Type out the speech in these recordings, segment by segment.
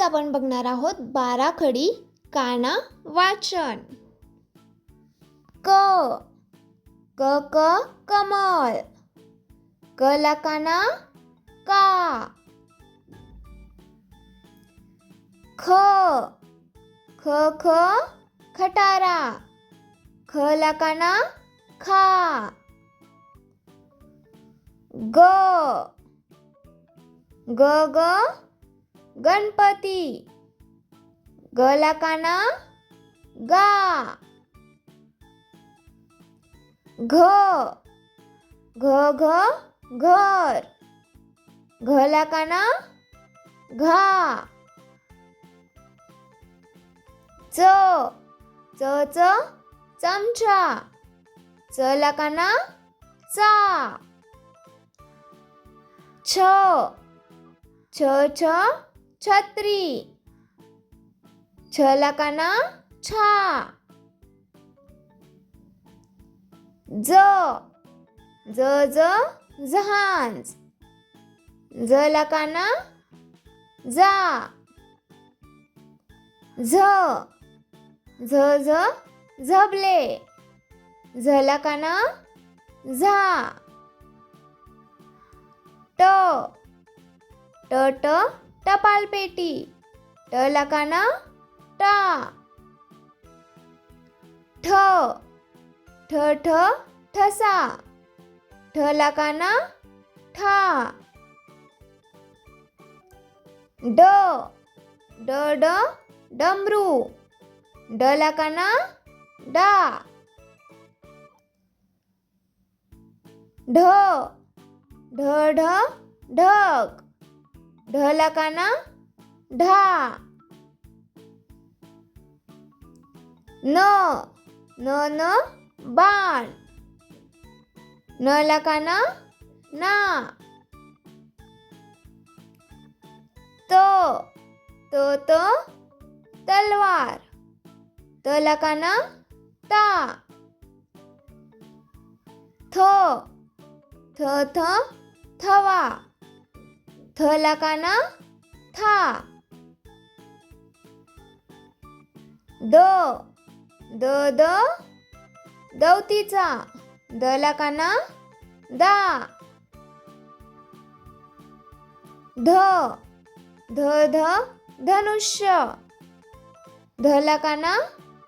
आज आपण बघणार आहोत बाराखडी काना वाचन. क क क कमल क ला काना का. ख ख ख खटारा. ख ला काना खा. ग ग ग गणपती. गला काना गा. घ. घ घ घर. घला काना घा. च. च च चमचा. चला काना चा. छ. छ छ छत्री. छला का ना? छा. ज. ज ज जहाज. ज ला काना जा. झ. झ झ झबले. झ ला झा. ट. ट ट टपाल पेटी. ट लकाना टा. ठ. ठ ठ ठसा. ठ लकाना ठा. ड. ड ड डमरू. ड लकाना डा. ढ. ढ ढ ढग. ढ ढा. न न न बाण. न लकाना ना. त त त तलवार. त लकाना ता. थ थ थ थवा. थ ला काना था. द द द दौतीचा द ला काना दा. ध ध ध धनुष्य. ध ला काना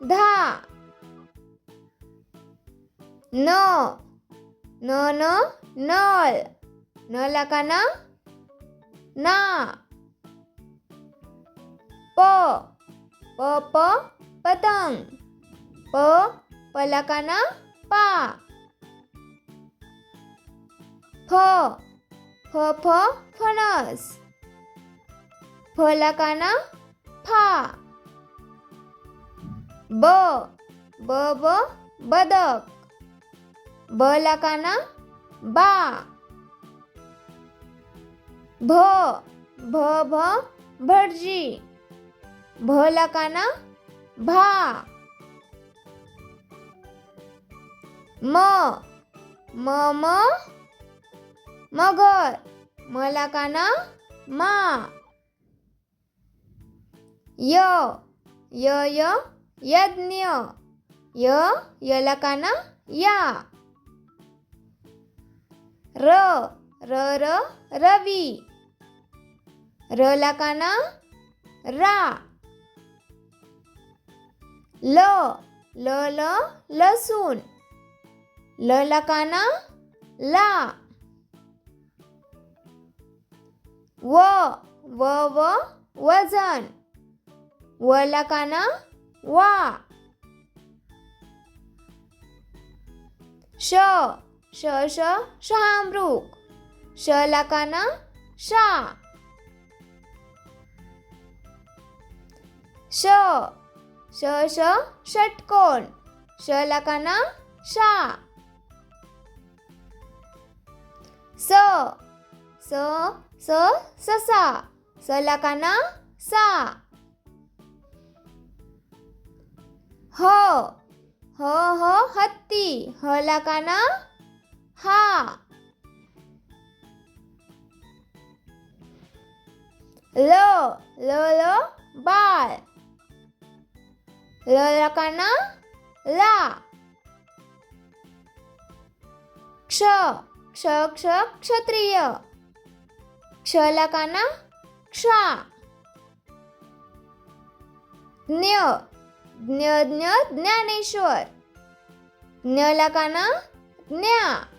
धा. न न न नळ. न ला काना ना. प प प पतंग. प पलाकाना पा. फ फ फ फणस. फलाकाना फा. ब ब ब बदक. ब बा. भ भ भ भटजी. भ लाकाना भा. म म म मगर. मला काना मा. य य य यज्ञ. य यला काना या. र र र रवी. र ला काना रा. ल ल ल लसूण. ल ला. काना ला व व व वजन. व ला काना वा. श श श शहामृग. श ला काना शा. श. श श षटकोण. श लकाना शा. स स स ससा स. लकाना सा. ह ह ह हत्ती. ह लकाना हा. ल ल ल बाळ. ल ला. ला क्ष क्ष क्ष क्षत्रिय. क्ष. ला ज्ञ ज्ञ ज्ञ ज्ञानेश्वर. ज्ञ ला ज्ञा.